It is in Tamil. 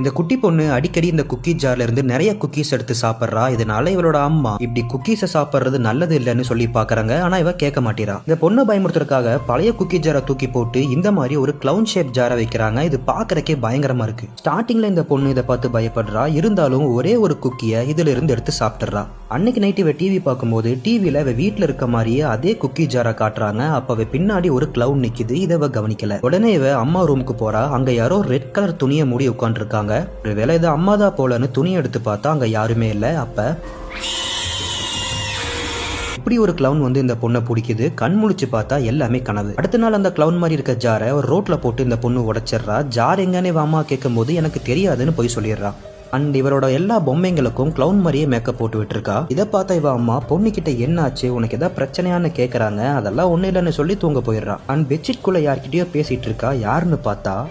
இந்த குட்டி பொண்ணு அடிக்கடி இந்த குக்கி ஜார்ல இருந்து நிறைய குக்கீஸ் எடுத்து சாப்பிட்றா. இதனால இவளோட அம்மா இப்படி குக்கீஸை சாப்பிட்றது நல்லது இல்லைன்னு சொல்லி பாக்குறாங்க. ஆனா இவ கேட்க மாட்டேறா. இந்த பொண்ணை பயமுறுத்துறதுக்காக பழைய குக்கி ஜாரை தூக்கி போட்டு இந்த மாதிரி ஒரு கிளவுன் ஷேப் ஜாரை வைக்கிறாங்க. இது பாக்குறக்கே பயங்கரமா இருக்கு. ஸ்டார்டிங்ல இந்த பொண்ணு இதை பார்த்து பயப்படுறா. இருந்தாலும் ஒரே ஒரு குக்கியை இதுல இருந்து எடுத்து சாப்பிட்டுறா. அன்னைக்கு நைட்டு இவ டிவி பார்க்கும்போது டிவியில இவ வீட்ல இருக்க மாதிரியே அதே குக்கி ஜாரை காட்டுறாங்க. அப்ப அவ பின்னாடி ஒரு கிளவுன் நிக்குது. இதை கவனிக்கல. உடனே இவ அம்மா ரூமுக்கு போறா. அங்க யாரோ ரெட் கலர் துணியை மூடி ஒரு ஒருவேளை இது அம்மாதா போலன்னு துணி எடுத்து பார்த்தா அங்க யாருமே இல்லை அப்ப? இப்படி ஒரு கிளவுன் வந்து இந்த பொண்ணை பிடிக்குது. கண் முழிச்சு பார்த்தா எல்லாமே கனவு. அடுத்த நாள் அந்த கிளவுன் மாதிரி இருக்க ஜாரை ஒரு ரோட்ல போட்டு இந்த பொண்ணு உடைச்சிடுறா. ஜார் எங்கன்னு இவ அம்மா கேட்கும்போது எனக்கு தெரியாதுன்னு போய் சொல்லிடுறா. அண்ட் இவரோட எல்லா பொம்மைங்களுக்கும் கிளவுன் மாதிரியே மேக்கப் போட்டு விட்டுருக்கா. இதை பார்த்தா இவ அம்மா பொண்ணுகிட்ட என்னாச்சு? உனக்கு ஏதாவது பிரச்சனையான்னு கேட்குறாங்க அதெல்லாம் ஒன்றும் இல்லைன்னு சொல்லி தூங்க போயிடுறா. அண்ட் பெட்ஷீட் குள்ள யார்கிட்டயோ பேசிட்டு இருக்கா. யாருன்னு பார்த்தா?